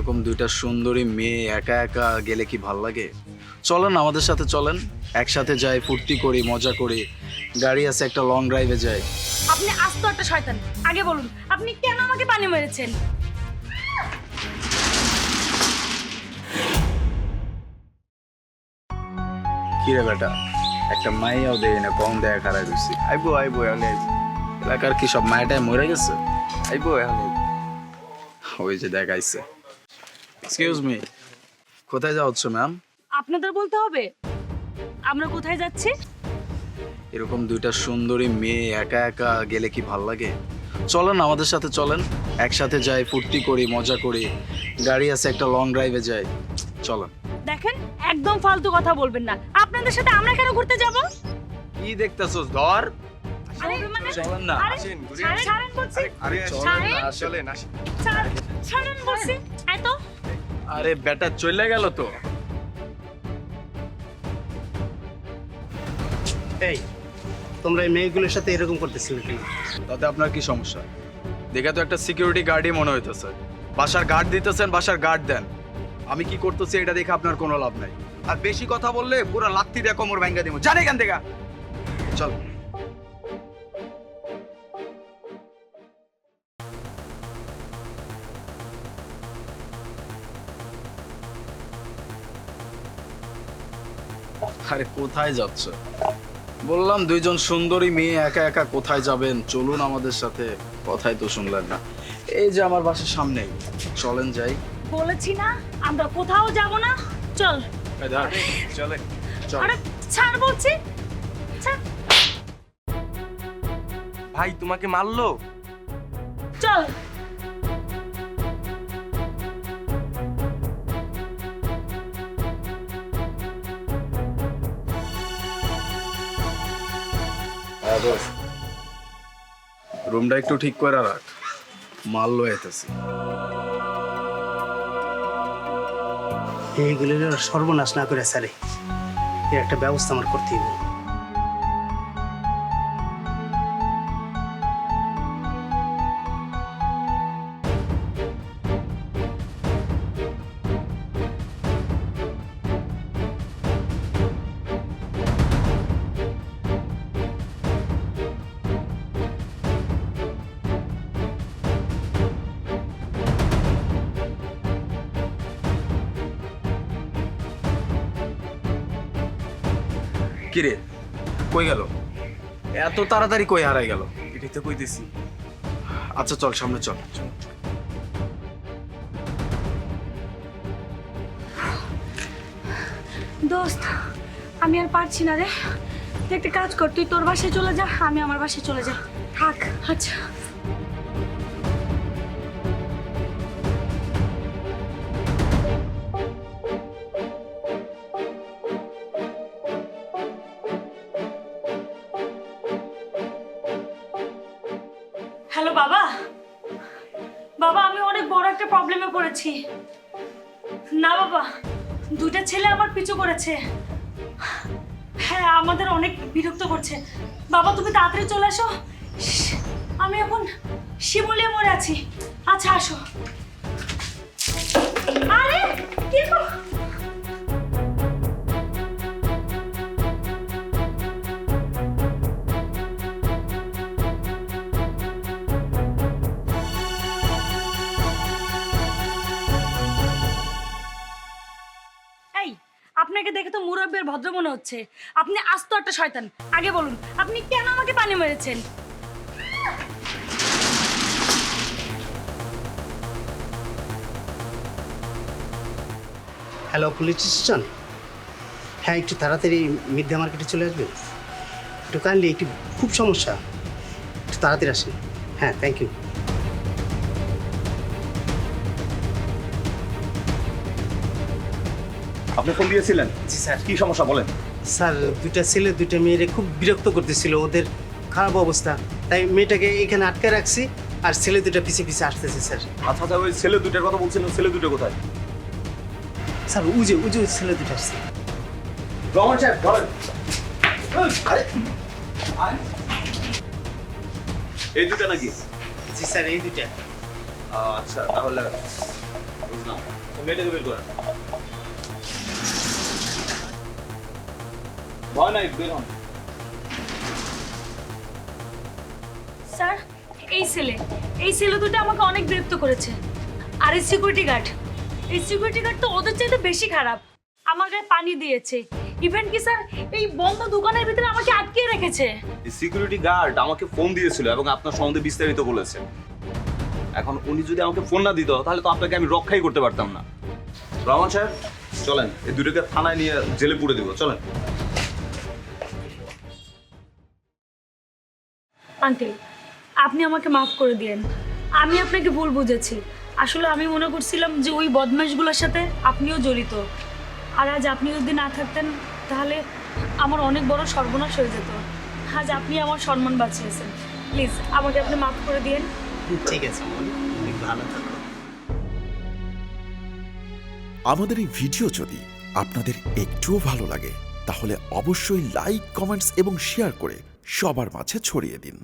এরকম দুইটা সুন্দরী মেয়ে একা একা গেলে কি ভালো লাগে? চলেন আমাদের সাথে চলেন একসাথে যাই ফুর্তি করি মজা করি। গাড়ি আছে একটা লং ড্রাইভে যাই। আপনি আস্ত একটা শয়তান। আগে বলুন আপনি কেন আমাকে পানি মেরেছেন? কি রে বেটা? একটা মাইয়াও দেয় না কম দেয়া খারাপ হয়েছি আইবো আইবো এখন এলাকার কি সব মায়াটায় মরে গেছে? আইবো এখন। ওই যে দেখাইছে। এক্সকিউজ মি কোথায় যাওয়াচ্ছ ম্যাম আপনাদের বলতে হবে? আমরা কোথায় যাচ্ছি? এরকম দুইটা সুন্দরী মেয়ে একা একা গেলে কি ভালো লাগে? চলেন আমাদের সাথে চলেন। একসাথে যাই ফুর্তি করি মজা করি। গাড়ি আছে একটা লং ড্রাইভে যাই। চলেন। দেখেন একদম ফালতু কথা বলবেন না। আপনাদের সাথে আমরা কেন ঘুরতে যাব? কি দেখতেছস ধর? আরে মানে চলেন না। আরে আসেন, ঘুরে ছাড়েন, বলছি। আরে। চলেন আসেন। ছাড়- ছাড়েন বলছি। আরে বেটা চলে গেল তো। এই তোমরা এই মেয়েগুলোর সাথে এরকম করতেছিলে কেন? তাতে আপনার কি সমস্যা? দেখে তো একটা সিকিউরিটি গার্ডই মনে হইতেছে। বাসার গার্ড দিতেছেন বাসার গার্ড দেন। আমি কি করতেছি এটা দেখে আপনার কোনো লাভ নাই। আর বেশি কথা বললে পুরো লাত্তি দিয়ে কোমর ভাঙ্গা দিব। জানে কেন থেকে। চল। আরে কোথায় যাচ্ছ? বললাম দুইজন সুন্দরী মেয়ে একা একা কোথায় যাবেন? চলুন আমাদের সাথে। কথাই তো শুনলেন না। এই যে আমার বাসার সামনেই। চলেন যাই। বলেছি না আমরা কোথাও যাব না। চলে। চল। আরে ছাড় বলছি। ভাই তোমাকে মারলো? চল। রুমটা একটু ঠিক করে রাখ। মাল লয়ে আইতেছি। এইগুলোর সর্বনাশ না করে, স্যারে। এর একটা ব্যবস্থা আমার করতে হবে কিরে? কই গেল? এত তাড়াতাড়ি কই হারাই গেল? এটাই তো কইতেছি। আচ্ছা চল সামনে চল। দোস্ত আমি আর পারছি না রে। তুই একটা কাজ কর তুই তোর বাসায় চলে যা আমি আমার বাসায় চলে যা থাক। আচ্ছা। বাবা, আমি অনেক বড় একটা প্রবলেমে পড়েছি। না বাবা, দুইটা ছেলে আমার পিছু করেছে। হ্যাঁ আমাদের অনেক বিরক্ত করছে। বাবা, তুমি তাড়াতাড়ি চলে আসো আমি এখন শিমুলিয়া মরে আছি। আচ্ছা আসো। আরে আপনাকে দেখে তো মুরব্বের ভদ্র মনে হচ্ছে। আপনি আস্ত একটা শয়তান। আগে বলুন, আপনি কেন আমাকে পানি মেরেছেন? হ্যালো পুলিশ স্টেশন হ্যাঁ একটু তাড়াতাড়ি মিডডে মার্কেটে চলে আসবেন? একটু কাইন্ডলি একটু খুব সমস্যা। একটু তাড়াতাড়ি আসেন। হ্যাঁ থ্যাংক ইউ আপনি ফোন দিয়েছিলেন? জি স্যার। কি সমস্যা বলেন? স্যার দুইটা ছেলে দুইটা মেয়েরে খুব বিরক্ত করতেছিল। ওদের খারাপ অবস্থা। তাই মেয়েটাকে এখানে আটকে রাখছি আর ছেলে দুটা পিছিয়ে পিছিয়ে আসতেছে স্যার। আচ্ছা আচ্ছা ওই ছেলে দুটার কথা বলছিলেন ছেলে দুটো কোথায়? স্যার উজে উজে ওই ছেলে দুটো আসছে। রহমান সাহেব ধরেন। আরে। এই দুটো নাকি? জি স্যার এই দুইটা। আচ্ছা তাহলে না মেয়েটাকে বের করেন। ভয় নাই বের হন। স্যার এই ছেলে এই ছেলে দুটো আমাকে অনেক বিরক্ত করেছে। আর এই সিকিউরিটি গার্ড এই সিকিউরিটি গার্ড তো ওদের চাইতে বেশি খারাপ। আমার গায়ে পানি দিয়েছে। ইভেন কি স্যার এই বন্ধ দোকানের ভিতরে আমাকে আটকে রেখেছে। এই সিকিউরিটি গার্ড আমাকে ফোন দিয়েছিল এবং আপনার সম্বন্ধে বিস্তারিত বলেছে। এখন উনি যদি আমাকে ফোন না দিত তাহলে তো আপনাকে আমি রক্ষাই করতে পারতাম না। রহমান সাহেব চলেন এই দুটোকে থানায় নিয়ে জেলে পুড়ে দিব চলেন। আঙ্কেল আপনি আমাকে মাফ করে দিয়েন। আমি আপনাকে ভুল বুঝেছি। আসলে আমি মনে করছিলাম যে ওই বদমাশগুলোর সাথে আপনিও জড়িত। আর আজ আপনি যদি না থাকতেন তাহলে আমার অনেক বড় সর্বনাশ হয়ে যেত। আজ আপনি আমার সম্মান বাঁচিয়েছেন। প্লিজ আমাকে আপনি মাফ করে দিয়েন। ঠিক আছে ভালো থাকো। আমাদের এই ভিডিও যদি আপনাদের একটুও ভালো লাগে তাহলে অবশ্যই লাইক কমেন্টস এবং শেয়ার করে সবার মাঝে ছড়িয়ে দিন।